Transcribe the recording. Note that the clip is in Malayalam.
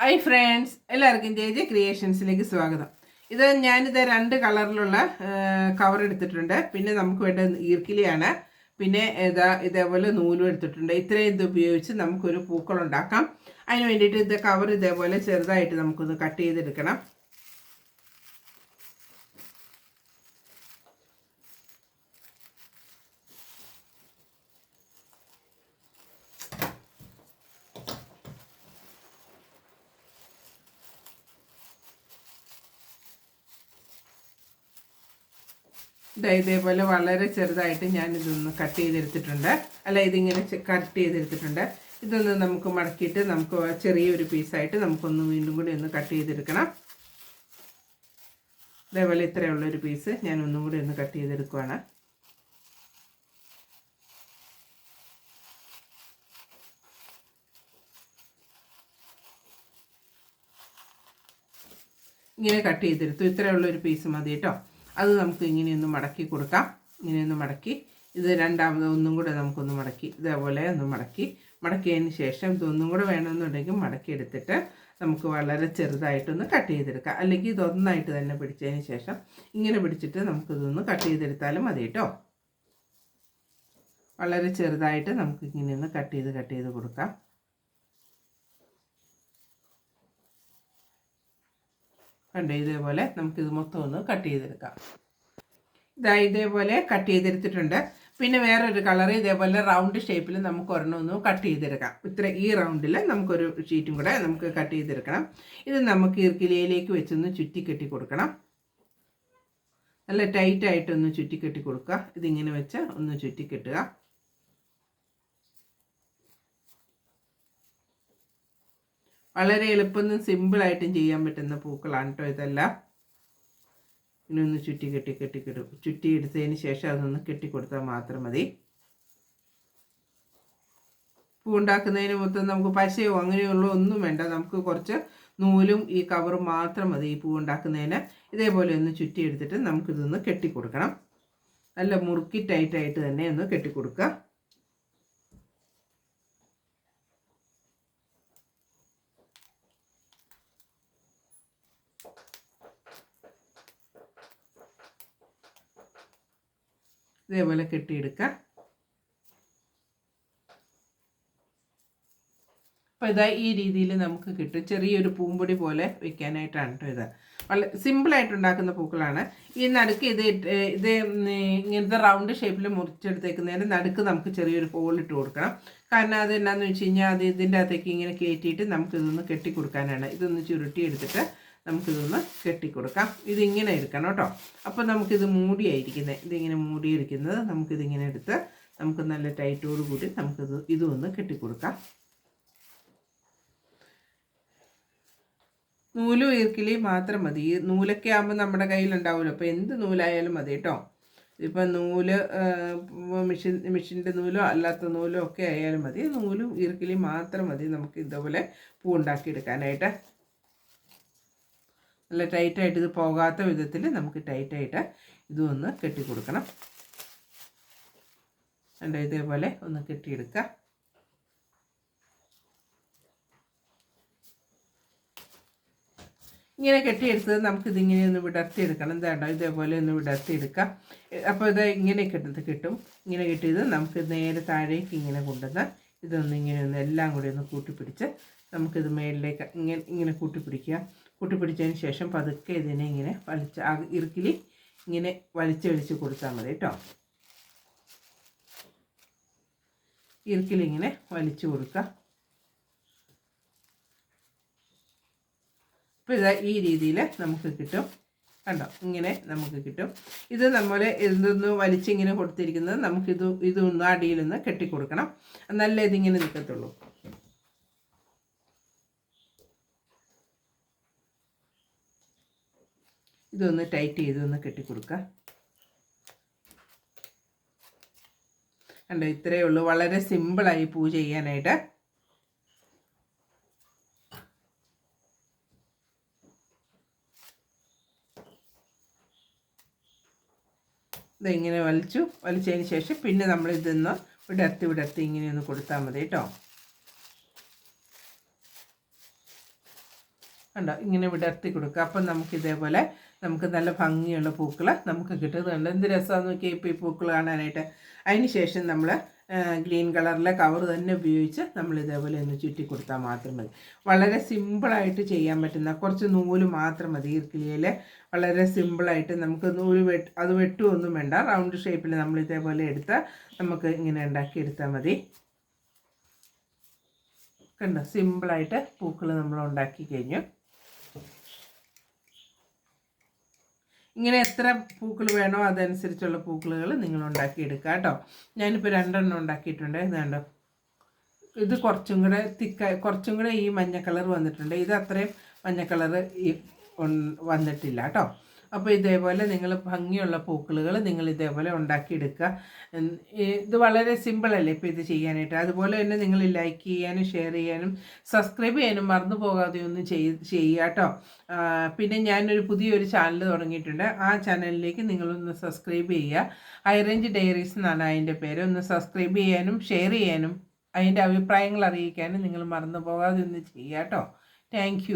ഹായ് ഫ്രണ്ട്സ് എല്ലാവർക്കും ജെ ജെ ക്രിയേഷൻസിലേക്ക് സ്വാഗതം. ഇത് ഞാനിത് രണ്ട് കളറിലുള്ള കവർ എടുത്തിട്ടുണ്ട്. പിന്നെ നമുക്ക് വേണ്ട ഈർക്കിലിയാണ്. പിന്നെ ഇതാ ഇതേപോലെ നൂലും എടുത്തിട്ടുണ്ട്. ഇത്രയും ഇത് ഉപയോഗിച്ച് നമുക്കൊരു പൂക്കളുണ്ടാക്കാം അതിന് വേണ്ടിയിട്ട് ഇത് കവർ ഇതേപോലെ ചെറുതായിട്ട് നമുക്കൊന്ന് കട്ട് ചെയ്തെടുക്കണം. ഇതാ ഇതേപോലെ വളരെ ചെറുതായിട്ട് ഞാൻ ഇതൊന്ന് കട്ട് ചെയ്തെടുത്തിട്ടുണ്ട്. അല്ല ഇതിങ്ങനെ കട്ട് ചെയ്തെടുത്തിട്ടുണ്ട്. ഇതൊന്ന് നമുക്ക് മടക്കിയിട്ട് നമുക്ക് ചെറിയൊരു പീസായിട്ട് നമുക്കൊന്ന് വീണ്ടും കൂടി ഒന്ന് കട്ട് ചെയ്തെടുക്കണം. ഇതേപോലെ ഇത്രയുള്ളൊരു പീസ് ഞാൻ ഒന്നും കൂടി ഒന്ന് കട്ട് ചെയ്തെടുക്കുവാണ്. ഇങ്ങനെ കട്ട് ചെയ്തെടുത്തു. ഇത്രയുള്ള ഒരു പീസ് മതി കേട്ടോ. അത് നമുക്ക് ഇങ്ങനെയൊന്ന് മടക്കി കൊടുക്കാം. ഇങ്ങനെയൊന്ന് മടക്കി. ഇത് രണ്ടാമത് ഒന്നും കൂടെ നമുക്കൊന്ന് മടക്കി. ഇതേപോലെ ഒന്ന് മടക്കി. മടക്കിയതിന് ശേഷം ഇതൊന്നും കൂടെ വേണമെന്നുണ്ടെങ്കിൽ മടക്കി എടുത്തിട്ട് നമുക്ക് വളരെ ചെറുതായിട്ടൊന്ന് കട്ട് ചെയ്തെടുക്കാം. അല്ലെങ്കിൽ ഇതൊന്നായിട്ട് തന്നെ പിടിച്ചതിന് ശേഷം ഇങ്ങനെ പിടിച്ചിട്ട് നമുക്കിതൊന്ന് കട്ട് ചെയ്തെടുത്താലും മതി കേട്ടോ. വളരെ ചെറുതായിട്ട് നമുക്ക് ഇങ്ങനെ ഒന്ന് കട്ട് ചെയ്ത് കട്ട് ചെയ്ത് കൊടുക്കാം. കണ്ടോ? ഇതേപോലെ ഇത് മൊത്തം ഒന്ന് കട്ട് ചെയ്തെടുക്കാം. ഇതാ ഇതേപോലെ കട്ട് ചെയ്തെടുത്തിട്ടുണ്ട്. പിന്നെ വേറൊരു കളർ ഇതേപോലെ റൗണ്ട് ഷേപ്പിൽ നമുക്ക് ഒരെണ്ണം ഒന്ന് കട്ട് ചെയ്തെടുക്കാം. ഇത്ര ഈ റൗണ്ടിൽ നമുക്കൊരു ഷീറ്റും കൂടെ നമുക്ക് കട്ട് ചെയ്തെടുക്കണം. ഇത് നമുക്ക് ഇർക്കിലയിലേക്ക് വെച്ചൊന്ന് ചുറ്റി കെട്ടി കൊടുക്കണം. നല്ല ടൈറ്റായിട്ടൊന്ന് ചുറ്റി കെട്ടി കൊടുക്കുക. ഇതിങ്ങനെ വെച്ച് ഒന്ന് ചുറ്റി കെട്ടുക. വളരെ എളുപ്പമെന്നും സിമ്പിളായിട്ടും ചെയ്യാൻ പറ്റുന്ന പൂക്കളാണ് കേട്ടോ ഇതെല്ലാം. ഇനി ഒന്ന് ചുറ്റി കെട്ടി കെട്ടി കെട്ടും ചുറ്റി എടുത്തതിന് ശേഷം അതൊന്ന് കെട്ടിക്കൊടുത്താൽ മാത്രം മതി. പൂ ഉണ്ടാക്കുന്നതിന് മൊത്തം നമുക്ക് പശയോ അങ്ങനെയുള്ള ഒന്നും വേണ്ട. നമുക്ക് കുറച്ച് നൂലും ഈ കവറും മാത്രം മതി ഈ പൂ ഉണ്ടാക്കുന്നതിന്. ഇതേപോലെ ഒന്ന് ചുറ്റി എടുത്തിട്ട് നമുക്കിതൊന്ന് കെട്ടിക്കൊടുക്കണം നല്ല മുറുക്കി ടൈറ്റായിട്ട് തന്നെ ഒന്ന് കെട്ടിക്കൊടുക്കുക ഇതേപോലെ കെട്ടിയെടുക്കുക അപ്പോൾ ഇതാ ഈ രീതിയിൽ നമുക്ക് കിട്ടും. ചെറിയൊരു പൂമ്പൊടി പോലെ വെക്കാനായിട്ടാണ് കേട്ടോ ഇത്. വളരെ സിമ്പിളായിട്ട് ഉണ്ടാക്കുന്ന പൂക്കളാണ്. ഈ നടുക്ക് ഇത് ഇത് ഇങ്ങനത്തെ റൗണ്ട് ഷേപ്പിൽ മുറിച്ചെടുത്തേക്കുന്നതിന് നടുക്ക് നമുക്ക് ചെറിയൊരു ഹോൾ ഇട്ട് കൊടുക്കണം. കാരണം അത് എന്നാന്ന് വെച്ച് കഴിഞ്ഞാൽ അത് ഇതിന്റെ അകത്തേക്ക് ഇങ്ങനെ കയറ്റിയിട്ട് നമുക്കിതൊന്ന് കെട്ടി കൊടുക്കാനാണ് ഇതൊന്ന് ചുരുട്ടി എടുത്തിട്ട് നമുക്കിതൊന്ന് കെട്ടിക്കൊടുക്കാം. ഇതിങ്ങനെ എടുക്കണം കേട്ടോ. അപ്പോൾ നമുക്കിത് മൂടിയായിരിക്കുന്നത് ഇതിങ്ങനെ മൂടിയിരിക്കുന്നത് നമുക്കിതിങ്ങനെ എടുത്ത് നമുക്ക് നല്ല ടൈറ്റോട് കൂടി നമുക്കിത് ഇതൊന്ന് കെട്ടിക്കൊടുക്കാം. നൂലും ഈർക്കിലി മാത്രം മതി. ഈ നൂലൊക്കെ ആകുമ്പോൾ നമ്മുടെ കയ്യിലുണ്ടാവുമല്ലോ. അപ്പോൾ എന്ത് നൂലായാലും മതി കേട്ടോ. ഇപ്പം നൂൽ മെഷീൻ മെഷീന്റെ നൂലോ അല്ലാത്ത നൂലോ ഒക്കെ ആയാലും മതി. നൂലും ഈർക്കിലി മാത്രം മതി നമുക്ക് ഇതുപോലെ പൂ ഉണ്ടാക്കിയെടുക്കാനായിട്ട്. നല്ല ടൈറ്റായിട്ട് ഇത് പോകാത്ത വിധത്തിൽ നമുക്ക് ടൈറ്റായിട്ട് ഇതും ഒന്ന് കെട്ടിക്കൊടുക്കണം. കണ്ടോ ഇതേപോലെ ഒന്ന് കെട്ടിയെടുക്കുക. ഇങ്ങനെ കെട്ടിയെടുത്തത് നമുക്കിതിങ്ങനെ ഒന്ന് വിടർത്തിയെടുക്കണം. എന്താണ്ടോ ഇതേപോലെ ഒന്ന് വിടർത്തിയെടുക്കാം അപ്പോൾ ഇത് ഇങ്ങനെ കിട്ടുന്നത് കിട്ടും. ഇങ്ങനെ കിട്ടിയത് നമുക്ക് നേരെ താഴേക്ക് ഇങ്ങനെ കൊണ്ടുവന്ന് ഇതൊന്ന് ഇങ്ങനെ ഒന്ന് എല്ലാം കൂടി ഒന്ന് കൂട്ടിപ്പിടിച്ച് നമുക്കിത് മേളിലേക്ക് ഇങ്ങനെ ഇങ്ങനെ കൂട്ടിപ്പിടിക്കുക. കൂട്ടിപ്പിടിച്ചതിന് ശേഷം പതുക്കെ ഇതിനെ ഇങ്ങനെ വലിച്ച ആ ഇറുക്കിലി ഇങ്ങനെ വലിച്ചൊഴിച്ച് വലിച്ച് കൊടുത്താൽ മതി കേട്ടോ. ഇറുക്കിലിങ്ങനെ വലിച്ചു കൊടുക്കുക. അപ്പോൾ ഇതാ ഈ രീതിയിൽ നമുക്ക് കിട്ടും. കണ്ടോ? ഇങ്ങനെ നമുക്ക് കിട്ടും. ഇത് നമ്മൾ ഇതൊന്ന് വലിച്ചിങ്ങനെ കൊടുത്തിരിക്കുന്നത് നമുക്കിത് ഇതൊന്ന് അടിയിലൊന്ന് കെട്ടിക്കൊടുക്കണം. നല്ല ഇതിങ്ങനെ നിൽക്കത്തുള്ളൂ. ഇതൊന്ന് ടൈറ്റ് ചെയ്ത് ഒന്ന് കെട്ടിക്കൊടുക്കുക കണ്ടോ ഇത്രയേ ഉള്ളൂ. വളരെ സിമ്പിളായി പൂ ചെയ്യാനായിട്ട്. ഇതിങ്ങനെ വലിച്ചു വലിച്ചതിന് ശേഷം പിന്നെ നമ്മൾ ഇതൊന്ന് വിടർത്തി വിടർത്തി ഇങ്ങനെ ഒന്ന് കൊടുത്താൽ മതി കേട്ടോ. കണ്ടോ ഇങ്ങനെ വിടർത്തി കൊടുക്കുക അപ്പം നമുക്ക് ഇതേപോലെ നമുക്ക് നല്ല ഭംഗിയുള്ള പൂക്കൾ നമുക്ക് കിട്ടുന്നുണ്ട് എന്ത് രസമാണെന്ന് നോക്കിയാൽ ഇപ്പോൾ ഈ പൂക്കൾ കാണാനായിട്ട്. അതിന് ശേഷം നമ്മൾ ഗ്രീൻ കളറിലെ കവർ തന്നെ ഉപയോഗിച്ച് നമ്മൾ ഇതേപോലെ ഒന്ന് ചുറ്റി കൊടുത്താൽ മാത്രം മതി. വളരെ സിമ്പിളായിട്ട് ചെയ്യാൻ പറ്റുന്ന കുറച്ച് നൂൽ മാത്രം മതി ഈർക്കിലിയിൽ വളരെ സിമ്പിളായിട്ട് നമുക്ക് നൂൽ വെട്ട് അത് വെട്ടുമൊന്നും വേണ്ട. റൗണ്ട് ഷേപ്പിൽ നമ്മൾ ഇതേപോലെ എടുത്ത് നമുക്ക് ഇങ്ങനെ ഉണ്ടാക്കി എടുത്താൽ മതി. കണ്ടോ? സിമ്പിളായിട്ട് പൂക്കൾ നമ്മൾ ഉണ്ടാക്കി കഴിഞ്ഞു. ഇങ്ങനെ എത്ര പൂക്കൾ വേണോ അതനുസരിച്ചുള്ള പൂക്കളുകൾ നിങ്ങൾ ഉണ്ടാക്കിയെടുക്കുക കേട്ടോ. ഞാനിപ്പോൾ രണ്ടെണ്ണം ഉണ്ടാക്കിയിട്ടുണ്ട്. ഇത് കണ്ടോ? ഇത് കുറച്ചും കൂടെ തിക്കായി കുറച്ചും കൂടെ ഈ മഞ്ഞ കളർ വന്നിട്ടുണ്ട്. ഇത് അത്രയും മഞ്ഞ കളർ ഈ വന്നിട്ടില്ല കേട്ടോ. അപ്പോൾ ഇതേപോലെ നിങ്ങൾ ഭംഗിയുള്ള പൂക്കളുകൾ നിങ്ങൾ ഇതേപോലെ ഉണ്ടാക്കിയെടുക്കുക. ഇത് വളരെ സിമ്പിളല്ലേ ഇപ്പോൾ ഇത് ചെയ്യാനായിട്ട്? അതുപോലെ തന്നെ നിങ്ങൾ ലൈക്ക് ചെയ്യാനും ഷെയർ ചെയ്യാനും സബ്സ്ക്രൈബ് ചെയ്യാനും മറന്നു പോകാതെ ഒന്ന് ചെയ് ചെയ്യുക കേട്ടോ. പിന്നെ ഞാനൊരു പുതിയൊരു ചാനൽ തുടങ്ങിയിട്ടുണ്ട്. ആ ചാനലിലേക്ക് നിങ്ങളൊന്ന് സബ്സ്ക്രൈബ് ചെയ്യുക. ഐറേഞ്ച് ഡയറീസ് എന്നാണ് അതിന്റെ പേര്. ഒന്ന് സബ്സ്ക്രൈബ് ചെയ്യാനും ഷെയർ ചെയ്യാനും അതിന്റെ അഭിപ്രായങ്ങൾ അറിയിക്കാനും നിങ്ങൾ മറന്നു പോകാതെ ഒന്ന് ചെയ്യുക കേട്ടോ. താങ്ക്